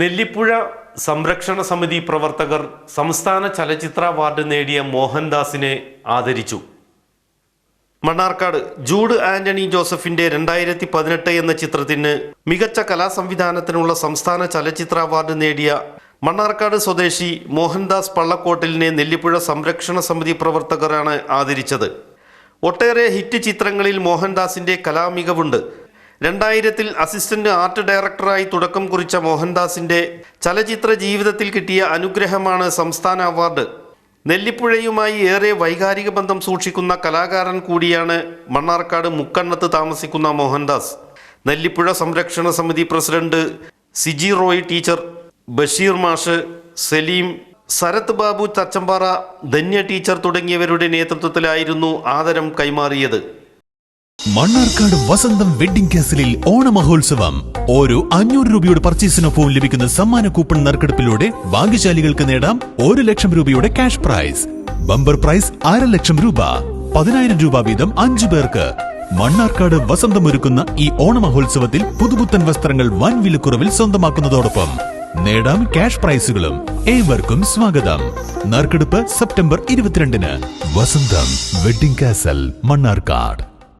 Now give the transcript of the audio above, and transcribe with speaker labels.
Speaker 1: നെല്ലിപ്പുഴ സംരക്ഷണ സമിതി പ്രവർത്തകർ സംസ്ഥാന ചലച്ചിത്ര അവാർഡ് നേടിയ മോഹൻദാസിനെ ആദരിച്ചു. മണ്ണാർക്കാട് ജൂഡ് ആന്റണി ജോസഫിന്റെ രണ്ടായിരത്തി പതിനെട്ട് എന്ന ചിത്രത്തിന് മികച്ച കലാസംവിധാനത്തിനുള്ള സംസ്ഥാന ചലച്ചിത്ര അവാർഡ് നേടിയ മണ്ണാർക്കാട് സ്വദേശി മോഹൻദാസ് പള്ളക്കോട്ടിലിനെ നെല്ലിപ്പുഴ സംരക്ഷണ സമിതി പ്രവർത്തകരാണ് ആദരിച്ചത്. ഒട്ടേറെ ഹിറ്റ് ചിത്രങ്ങളിൽ മോഹൻദാസിന്റെ കലാമികവുണ്ട്. രണ്ടായിരത്തിൽ അസിസ്റ്റന്റ് ആർട്ട് ഡയറക്ടറായി തുടക്കം കുറിച്ച മോഹൻദാസിന്റെ ചലച്ചിത്ര ജീവിതത്തിൽ കിട്ടിയ അനുഗ്രഹമാണ് സംസ്ഥാന അവാർഡ്. നെല്ലിപ്പുഴയുമായി ഏറെ വൈകാരിക ബന്ധം സൂക്ഷിക്കുന്ന കലാകാരൻ കൂടിയാണ് മണ്ണാർക്കാട് മുക്കണ്ണത്ത് താമസിക്കുന്ന മോഹൻദാസ്. നെല്ലിപ്പുഴ സംരക്ഷണ സമിതി പ്രസിഡന്റ് സിജി റോയ് ടീച്ചർ ബഷീർ മാഷ് സലീം സരത് ബാബു തച്ചമ്പാറ ധന്യ ടീച്ചർ തുടങ്ങിയവരുടെ നേതൃത്വത്തിലായിരുന്നു ആദരം കൈമാറിയത്.
Speaker 2: മണ്ണാർക്കാട് വസന്തം വെഡിംഗ് കാസലിൽ ഓണമഹോത്സവം. ഓരോ അഞ്ഞൂറ് രൂപയുടെ പർച്ചേസിനൊപ്പവും ലഭിക്കുന്ന സമ്മാന കൂപ്പൺ നറുക്കെടുപ്പിലൂടെ ഭാഗ്യശാലികൾക്ക് നേടാം ഒരു ലക്ഷം രൂപയുടെ ക്യാഷ് പ്രൈസ്. ബമ്പർ പ്രൈസ് അര ലക്ഷം രൂപ. പതിനായിരം രൂപ വീതം അഞ്ചു പേർക്ക്. മണ്ണാർക്കാട് വസന്തം ഒരുക്കുന്ന ഈ ഓണമഹോത്സവത്തിൽ പുതുപുത്തൻ വസ്ത്രങ്ങൾ വൻ വിലക്കുറവിൽ സ്വന്തമാക്കുന്നതോടൊപ്പം നേടാം ക്യാഷ് പ്രൈസുകളും. ഏവർക്കും സ്വാഗതം. നറുക്കെടുപ്പ് സെപ്റ്റംബർ ഇരുപത്തിരണ്ടിന്. വസന്തം വെഡിംഗ് കാസൽ മണ്ണാർക്കാട്.